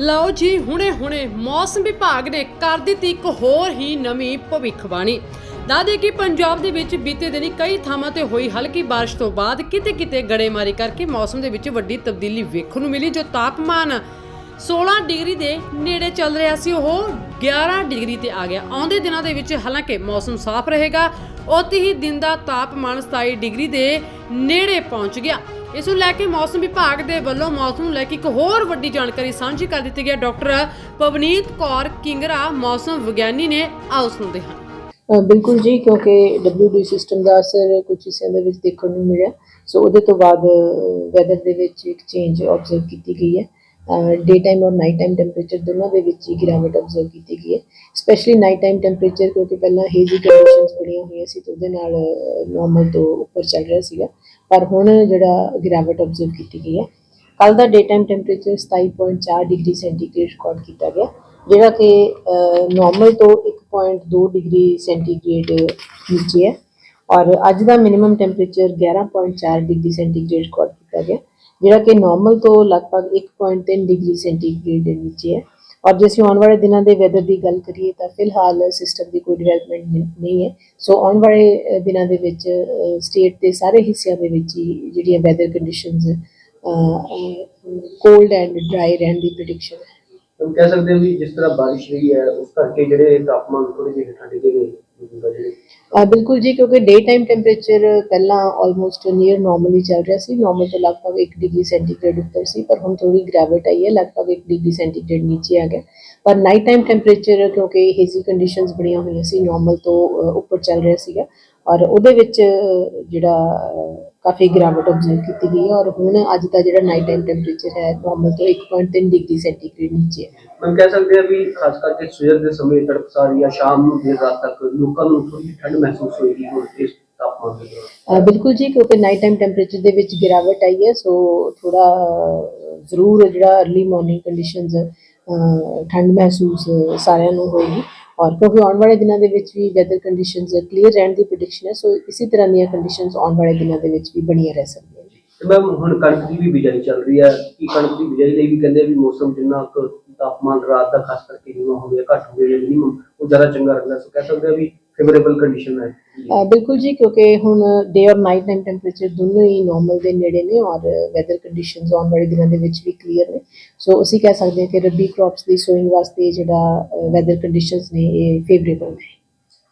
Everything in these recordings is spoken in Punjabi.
ਲਓ ਜੀ ਹੁਣੇ-ਹੁਣੇ ਮੌਸਮ ਵਿਭਾਗ ਨੇ ਕਰ ਦਿੱਤੀ ਇੱਕ ਹੋਰ ਹੀ ਨਵੀਂ ਭਵਿੱਖਬਾਣੀ। ਦੱਸਦੇ ਕਿ ਪੰਜਾਬ ਦੇ ਵਿੱਚ ਬੀਤੇ ਦਿਨੀ ਕਈ ਥਾਵਾਂ ਤੇ ਹੋਈ ਹਲਕੀ ਬਾਰਿਸ਼ ਤੋਂ ਬਾਅਦ ਕਿਤੇ-ਕਿਤੇ ਗੜੇਮਾਰੀ ਕਰਕੇ ਮੌਸਮ ਦੇ ਵਿੱਚ ਵੱਡੀ ਤਬਦੀਲੀ ਵੇਖਣ ਨੂੰ ਮਿਲੀ, ਜੋ ਤਾਪਮਾਨ 16 ਡਿਗਰੀ ਦੇ ਨੇੜੇ ਚੱਲ ਰਿਹਾ ਸੀ ਉਹ। 11 ਡਿਗਰੀ ਤੇ ਆ ਗਿਆ। ਆਉਂਦੇ ਦਿਨਾਂ ਦੇ ਵਿੱਚ ਹਾਲਾਂਕਿ ਮੌਸਮ ਸਾਫ਼ ਰਹੇਗਾ। ਉੱਥੇ ਹੀ ਦਿਨ ਦਾ ਤਾਪਮਾਨ 27 ਡਿਗਰੀ ਦੇ ਨੇੜੇ ਪਹੁੰਚ ਗਿਆ। ਇਸ ਨੂੰ ਲੈ ਕੇ ਮੌਸਮ ਵਿਭਾਗ ਦੇ ਵੱਲੋਂ ਮੌਸਮ ਨੂੰ ਲੈ ਕੇ ਇੱਕ ਹੋਰ ਵੱਡੀ ਜਾਣਕਾਰੀ ਸਾਂਝੀ ਕਰ ਦਿੱਤੀ ਗਈ ਡਾਕਟਰ ਪਵਨੀਤ ਕੌਰ ਕਿੰਗਰਾ ਮੌਸਮ ਵਿਗਿਆਨੀ ਨੇ ਆਓ ਸੁਣਦੇ ਹਾਂ। ਬਿਲਕੁਲ ਜੀ, ਕਿਉਂਕਿ WD ਸਿਸਟਮ ਦਾ ਅਸਰ ਕੁਝ ਹਿੱਸਿਆਂ ਦੇ ਵਿੱਚ ਦੇਖਣ ਨੂੰ ਮਿਲਿਆ। ਸੋ ਉਹਦੇ ਤੋਂ ਬਾਅਦ ਵੈਦਰ ਦੇ ਵਿੱਚ ਇੱਕ ਚੇਂਜ ਆਬਜ਼ਰਵ ਕੀਤੀ ਗਈ ਹੈ। ਡੇ ਟਾਈਮ ਔਰ ਨਾਈਟ ਟਾਈਮ ਟੈਂਪਰੇਚਰ ਦੋਨਾਂ ਦੇ ਵਿੱਚ ਹੀ ਗਿਰਾਵਟ ਆਬਜ਼ਰਵ ਕੀਤੀ ਗਈ ਹੈ। ਸਪੈਸ਼ਲੀ ਨਾਈਟ ਟਾਈਮ ਟੈਂਪਰੇਚਰ ਕਿਉਂਕਿ ਪਹਿਲਾਂ ਹੇਜ਼ੀ ਕੰਡੀਸ਼ਨਸ ਬਣੀਆਂ ਹੋਈਆਂ ਸੀ ਤੇ ਉਹਦੇ ਨਾਲ ਨਾਰਮਲ ਤੋਂ ਉੱਪਰ ਚੱਲ ਰਿਹਾ ਸੀਗਾ। ਪਰ ਹੁਣ ਜਿਹੜਾ ਗਿਰਾਵਟ ਆਬਜ਼ਰਵ ਕੀਤੀ ਗਈ ਹੈ। ਕੱਲ ਦਾ day time temperature 27.4 degree centigrade record ਕੀਤਾ ਗਿਆ, ਜਿਹੜਾ ਕਿ ਨਾਰਮਲ ਤੋਂ 1.2 ਡਿਗਰੀ ਸੈਂਟੀਗ੍ਰੇਡ ਨੀਚੇ ਹੈ। ਔਰ ਅੱਜ ਦਾ minimum temperature 11.4 degree centigrade record ਕੀਤਾ ਗਿਆ। ਜਿਹੜਾ ਕਿ ਨਾਰਮਲ ਤੋਂ ਲਗਭਗ 1.3 ਡਿਗਰੀ ਸੈਂਟੀਗ੍ਰੇਡ ਦੇ ਨੀਚੇ ਹੈ। ਔਰ ਜੇ ਅਸੀਂ ਆਉਣ ਵਾਲੇ ਦਿਨਾਂ ਦੇ ਵੈਦਰ ਦੀ ਗੱਲ ਕਰੀਏ ਤਾਂ ਫਿਲਹਾਲ ਸਿਸਟਮ ਦੀ ਕੋਈ ਡਿਵੈਲਪਮੈਂਟ ਨਹੀਂ ਹੈ। ਸੋ ਆਉਣ ਵਾਲੇ ਦਿਨਾਂ ਦੇ ਵਿੱਚ ਸਟੇਟ ਦੇ ਸਾਰੇ ਹਿੱਸਿਆਂ ਦੇ ਵਿੱਚ ਹੀ ਜਿਹੜੀਆਂ weather conditions cold and dry ਰਹਿਣ ਦੀ ਪ੍ਰੈਡਿਕਸ਼ਨ ਹੈ। ਤੁਮ ਕਹਿ ਸਕਦੇ ਹੋ ਵੀ ਜਿਸ ਤਰ੍ਹਾਂ ਬਾਰਿਸ਼ ਰਹੀ ਹੈ, ਉਸ ਕਰਕੇ ਜਿਹੜੇ ਤਾਪਮਾਨ ਥੋੜੇ ਜਿਹੇ ਠੰਡੇ ਦੇ ਨੇ ਜਿਹੜੇ ਬਿਲਕੁਲ ਜੀ, ਕਿਉਂਕਿ ਡੇ ਟਾਈਮ ਟੈਂਪਰੇਚਰ ਪਹਿਲਾਂ ਆਲਮੋਸਟ ਨੀਅਰ ਨਾਰਮਲ ਚੱਲ ਰਿਹਾ ਸੀ। ਨਾਰਮਲ ਤੋਂ ਲਗਭਗ 1 ਡਿਗਰੀ ਸੈਂਟੀਗ੍ਰੇਡ ਉੱਪਰ ਸੀ, ਪਰ ਹੁਣ ਥੋੜੀ ਗ੍ਰੈਵਿਟ ਆਈ ਹੈ, ਲਗਭਗ 1 ਡਿਗਰੀ ਸੈਂਟੀਗ੍ਰੇਡ ਨੀਚੇ ਆ ਗਿਆ। ਪਰ ਨਾਈਟ ਟਾਈਮ ਟੈਂਪਰੇਚਰ ਕਿਉਂਕਿ ਹੇਜ਼ੀ ਕੰਡੀਸ਼ਨਸ ਬੜੀਆਂ ਹੋਈਆਂ ਸੀ ਨਾਰਮਲ ਤੋਂ ਉੱਪਰ ਚੱਲ ਰਿਹਾ ਸੀਗਾ। ਔਰ ਉਹਦੇ ਵਿੱਚ ਜਿਹੜਾ ਕਾਫੀ ਗਿਰਾਵਟ ਆਬਜ਼ਰਵ ਕੀਤੀ ਗਈ ਹੈ ਔਰ ਹੁਣ ਅੱਜ ਦਾ ਜਿਹੜਾ ਨਾਈਟ ਟਾਈਮ ਟੈਂਪਰੇਚਰ ਹੈ ਨੋਰਮਲ ਤੋਂ 1.3 ਡਿਗਰੀ ਸੈਂਟੀਗ੍ਰੇਡ ਨੀਚੇ ਹੈ। ਮੈਂ ਕਹਿ ਸਕਦੇ ਆ ਵੀ ਖਾਸ ਕਰਕੇ ਸਵੇਰ ਦੇ ਸਮੇਂ ਤੜਕਸਾਰ ਜਾਂ ਸ਼ਾਮ ਨੂੰ ਦੇਰ ਰਾਤ ਤੱਕ ਲੋਕਾਂ ਨੂੰ ਥੋੜੀ ਠੰਡ ਮਹਿਸੂਸ ਹੋਏਗੀ ਹੁਣ ਇਸ ਤਾਪਮਾਨ ਦੇ ਬਿਲਕੁਲ ਜੀ ਕਿਉਂਕਿ ਨਾਈਟ ਟਾਈਮ ਟੈਂਪਰੇਚਰ ਦੇ ਵਿੱਚ ਗਿਰਾਵਟ ਆਈ ਹੈ ਸੋ ਥੋੜਾ ਜ਼ਰੂਰ ਜਿਹੜਾ अर्ਲੀ ਮਾਰਨਿੰਗ ਕੰਡੀਸ਼ਨਸ ਠੰਡ ਮਹਿਸੂਸ ਸਾਰਿਆਂ ਨੂੰ ਹੋਏਗੀ। ਔਰ ਕਿਉਂਕਿ ਆਉਣ ਵਾਲੇ ਦਿਨਾਂ ਦੇ ਵਿੱਚ ਵੀ ਵੈਦਰ ਕੰਡੀਸ਼ਨਸ ਕਲੀਅਰ ਰਹਿਣ ਦੀ ਪ੍ਰੈਡਿਕਸ਼ਨ ਹੈ ਸੋ ਇਸੇ ਤਰ੍ਹਾਂ ਦੀਆਂ ਕੰਡੀਸ਼ਨਸ ਆਉਣ ਵਾਲੇ ਦਿਨਾਂ ਦੇ ਵਿੱਚ ਵੀ ਬਣੀਆਂ ਰਹਿ ਸਕਦੀਆਂ ਨੇ। ਮੈਮ ਹੁਣ ਕਣਕ ਦੀ ਵੀ ਬਿਜਾਈ ਚੱਲ ਰਹੀ ਹੈ, ਕਿ ਕਣਕ ਦੀ ਬਿਜਾਈ ਲਈ ਵੀ ਕਹਿੰਦੇ ਵੀ ਮੌਸਮ ਜਿੰਨਾ ਕੁ ਤਾਪਮਾਨ ਰਾਤ ਦਾ ਖਾਸ ਕਰਕੇ ਜਿੰਨਾ ਹੋਵੇ ਘੱਟ ਹੋਵੇ ਜਾਂ ਮਿਨੀਮਮ ਉਹ ਜ਼ਿਆਦਾ ਚੰਗਾ ਰਹਿੰਦਾ। ਸੋ ਕਹਿ ਸਕਦੇ ਆ ਵੀ ਫੇਵਰੇਬਲ ਕੰਡੀਸ਼ਨ ਹੈ। ਅ, ਬਿਲਕੁਲ ਜੀ ਕਿਉਂਕਿ ਹੁਣ ਡੇ ਔਰ ਨਾਈਟ ਟਾਈਮ ਟੈਂਪਰੇਚਰ ਦੋਨੋਂ ਹੀ ਨਾਰਮਲ ਦੇ ਨੇੜੇ ਨੇ ਔਰ ਵੈਦਰ ਕੰਡੀਸ਼ਨਸ ਆਉਣ ਵਾਲੇ ਦਿਨਾਂ ਦੇ ਵਿੱਚ ਵੀ ਕਲੀਅਰ ਨੇ। ਸੋ ਅਸੀਂ ਕਹਿ ਸਕਦੇ ਹਾਂ ਕਿ ਰੱਬੀ ਕ੍ਰੌਪਸ ਦੀ ਸੋਇੰਗ ਵਾਸਤੇ ਜਿਹੜਾ ਵੈਦਰ ਕੰਡੀਸ਼ਨਸ ਨੇ ਇਹ ਫੇਵਰੇਬਲ ਨੇ।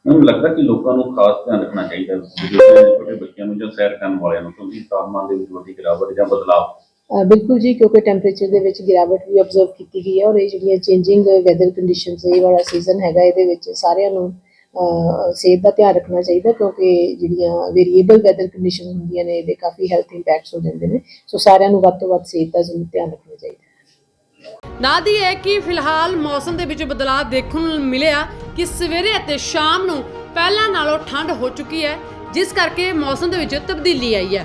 ਮੈਨੂੰ ਲੱਗਦਾ ਕਿ ਲੋਕਾਂ ਨੂੰ ਖਾਸ ਧਿਆਨ ਰੱਖਣਾ ਚਾਹੀਦਾ ਹੈ। ਜਿਹੜੇ ਛੋਟੇ ਬੱਚਿਆਂ ਨੂੰ ਜਾਂ ਸੈਰ ਕਰਨ ਵਾਲਿਆਂ ਨੂੰ ਕਿਉਂਕਿ ਤਾਪਮਾਨ ਦੇ ਵਿੱਚ ਵੱਡੀ ਗਿਰਾਵਟ ਜਾਂ ਬਦਲਾਅ ਬਿਲਕੁਲ ਜੀ, ਕਿਉਂਕਿ ਟੈਂਪਰੇਚਰ ਦੇ ਵਿੱਚ ਗਿਰਾਵਟ ਵੀ ਆਬਜ਼ਰਵ ਕੀਤੀ ਗਈ ਹੈ ਔਰ ਇਹ ਜਿਹੜੀਆਂ ਚੇਂਜਿੰਗ ਵੈਦਰ ਕੰਡੀਸ਼ਨਸ ਇਹ ਵਾਲਾ ਸੀਜ਼ਨ ਹੈਗਾ, ਇਹਦੇ ਵਿੱਚ ਸਾਰਿਆਂ ਨੂੰ ਸਿਹਤ ਦਾ ਧਿਆਨ ਰੱਖਣਾ ਚਾਹੀਦਾ, ਕਿਉਂਕਿ ਜਿਹੜੀਆਂ ਵੇਰੀਏਬਲ ਵੈਦਰ ਕੰਡੀਸ਼ਨ ਹੁੰਦੀਆਂ ਨੇ, ਇਹਦੇ ਕਾਫੀ ਹੈਲਥ ਇੰਪੈਕਟਸ ਹੋ ਜਾਂਦੇ ਨੇ। ਸੋ ਸਾਰਿਆਂ ਨੂੰ ਵੱਧ ਤੋਂ ਵੱਧ ਸਿਹਤ ਦਾ ਜ਼ਰੂਰ ਧਿਆਨ ਰੱਖਣਾ ਚਾਹੀਦਾ। ਨਾਦੀ ਹੈ ਕਿ ਫਿਲਹਾਲ ਮੌਸਮ ਦੇ ਵਿੱਚ ਬਦਲਾਅ ਦੇਖਣ ਨੂੰ ਮਿਲਿਆ ਕਿ ਸਵੇਰੇ ਅਤੇ ਸ਼ਾਮ ਨੂੰ ਪਹਿਲਾਂ ਨਾਲੋਂ ਠੰਡ ਹੋ ਚੁੱਕੀ ਹੈ, ਜਿਸ ਕਰਕੇ ਮੌਸਮ ਦੇ ਵਿੱਚ ਤਬਦੀਲੀ ਆਈ ਹੈ।